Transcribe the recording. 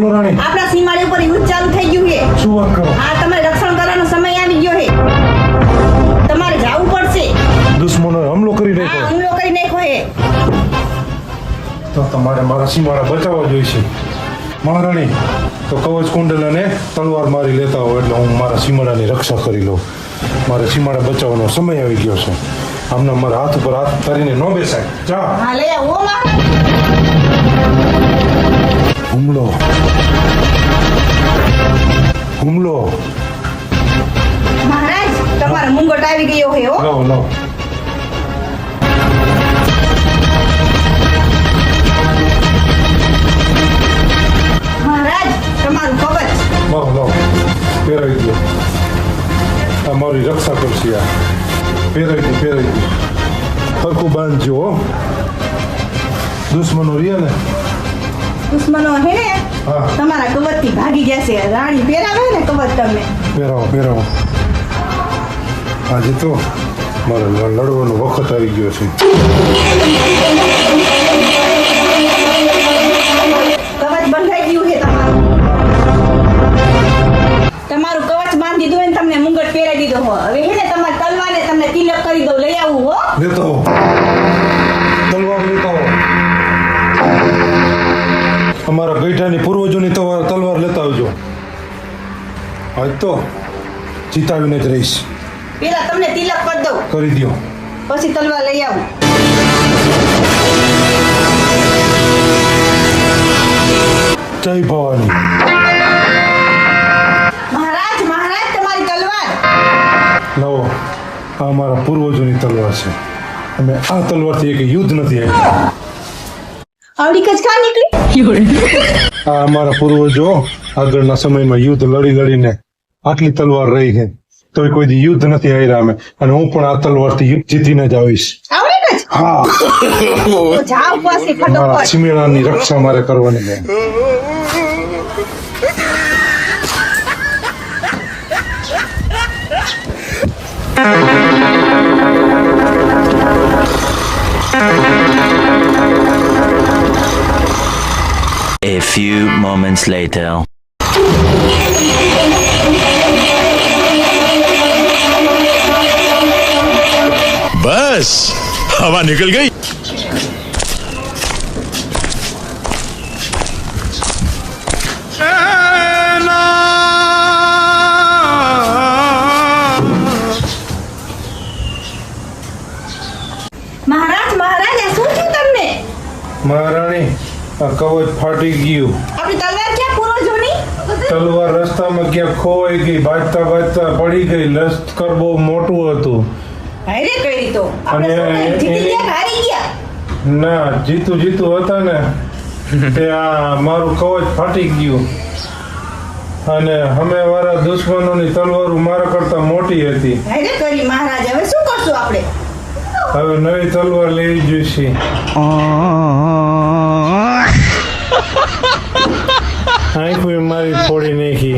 બોલો રાણી. આપણા સીમાડી ઉપર યુદ્ધ ચાલુ થઈ ગયું છે. શું વાત કરો? આ તમારે રક્ષણ કરવાનો સમય આવી ગયો છે. તમારે જવું પડશે. દુશ્મનોએ હમલો કરી હા નાખ્યો. હુમલો કરી નાખ્યો છે. તો તમારે મારા સીમાડા બચાવવા જોઈશે. મહારાણી તો કવચ કુંડલ અને તલવાર મારી લેતા હોય એટલે હું મારા સીમાડાની રક્ષા કરી લઉં. મારે સીમાડા બચાવવાનો સમય આવી ગયો છે. આમને મારા હાથ ઉપર હાથ ધરીને ન બેસાય. જા. હા લઈ આવો મહારાજ હુમલો. હુમલો. મહારાજ તમારો મુંગટ આવી ગયો છે હો. લાવો લાવો. મહારાજ તમારું કવચ. પહેરાવી દો. રક્ષા કરશે આ. પહેરાવી દો પહેરાવી દો. હરખું બાંધજો હો. દુશ્મનો રહ્યા ને. દુશ્મનો હે ને? તમારા કવચથી ભાગી જશે. રાણી પહેરાવે ને કવચ તમને. પહેરાવો પહેરાવો. આજે તો મારે લડવાનો વખત આવી ગયો છે. કવચ બંધાઈ ગયું છે તમારું. તમારું કવચ બાંધી દીધું ને તમને મુંગટ પહેરાવી દીધો હવે હે ને તમારે તલવાને તમને તિલક કરી દઉં. લઈ આવું હો. લેતો અમારા ગઈઠાની પૂર્વજોની તલવાર તલવાર લેતા આવજો. આજ તો જીતાવીને જ રહીશ. પેલા તમને તિલક કરી દઉં. કરી દો પછી તલવાર લઈ આવું. જય ભવાની. મહારાજ મહારાજ તમારી તલવાર. લાવો આ અમારા પૂર્વજોની તલવાર છે. અમે આ તલવારથી એક યુદ્ધ નથી આવ્યું આવડી કચકા નીકળી? આ અમારા પૂર્વજો આગળના સમયમાં યુદ્ધ લડી લડીને આટલી તલવાર રહી છે. તો કોઈ દી યુદ્ધ નથી હાર્યા અમે. અને હું પણ આ તલવારથી યુદ્ધ જીતીને જ આવીશ. હા. મારા ફટોફટ. રક્ષા મારે કરવાની છે. A few moments later. बस हवा निकल गई મહારાજ મહારાજ આ શું થયું તમને મહારાણી આ કવચ ફાટી ગયું. આપણી તલવાર ક્યાં પૂર્વજોની તલવાર રસ્તામાં ક્યાંક ખોવાઈ ગઈ ભાજતા ભાજતા પડી ગઈ લશ્કર બહુ મોટું હતું. હારે કરી તો. અને શું જીતી એની- ગયા કે હારી ગયા. ના જીતું જીતું હતા ને તે આ મારું કવચ ફાટી ગયું. અને અમે વાળા દુશ્મનોની તલવારો મારા કરતા મોટી હતી. હારે કરી મહારાજ હવે શું કરશું આપણે? હવે નવી તલવાર લેવી જોઈશે. Ay, kuya Mari Polineki.